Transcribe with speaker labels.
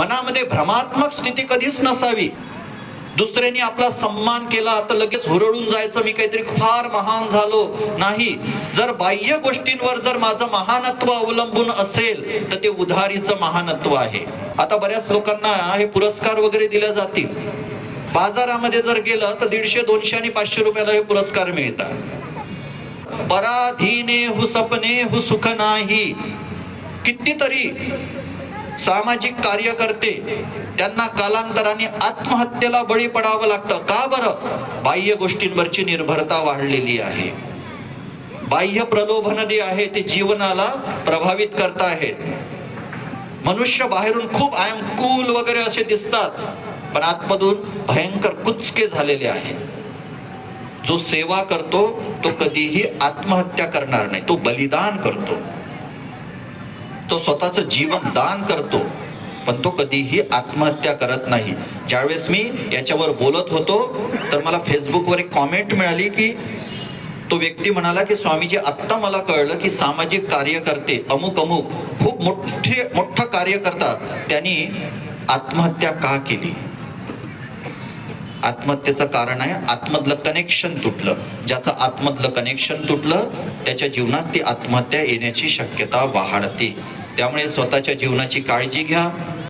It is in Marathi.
Speaker 1: मनामध्ये भ्रमात्मक स्थिती कधीच नसावी. दुसऱ्यांनी आपला सन्मान केला तर लगेच हुरळून जायचं. मी काहीतरी फार महान झालो नाही. जर बाह्य गोष्टींवर जर माझं महानत्व अवलंबून असेल तर ते उधारीचं महानत्व आहे. आता बऱ्याच लोकांना हे पुरस्कार वगैरे दिले जातील. बाजारामध्ये जर गेलं तर दीडशे दोनशे आणि पाचशे रुपयाला हे पुरस्कार मिळतात. पराधीने हु सपने हु सुख नाही. कितीतरी सामाजिक कार्यकर्ते त्यांना कालांतराने आत्महत्येला बळी पडावं लागतं. का बरं? बाह्य गोष्टींवरची निर्भरता वाढलेली आहे. बाह्य प्रलोभन जे आहे ते जीवनाला प्रभावित करत आहेत. मनुष्य बाहेरून खूप आय एम कूल वगैरे असे दिसतात पण आतमधून भयंकर कुचके झालेले आहेत. जो सेवा करतो तो कधीही आत्महत्या करणार नाही. तो बलिदान करतो. तो स्वतःचं जीवन दान करतो पण तो कधीही आत्महत्या करत नाही. ज्यावेळेस मी याच्यावर बोलत होतो तर मला फेसबुकवर एक कॉमेंट मिळाली की तो व्यक्ती म्हणाला की स्वामीजी आत्ता मला कळलं की सामाजिक कार्यकर्ते अमुक अमुक खूप मोठे मोठं कार्य करतात. त्यांनी आत्महत्या का केली? आत्महत्येचं कारण आहे आत्मधलं कनेक्शन तुटलं. ज्याचं आत्मधलं कनेक्शन तुटलं त्याच्या जीवनात ती आत्महत्या येण्याची शक्यता वाढते. त्यामुळे स्वतःच्या जीवनाची काळजी घ्या.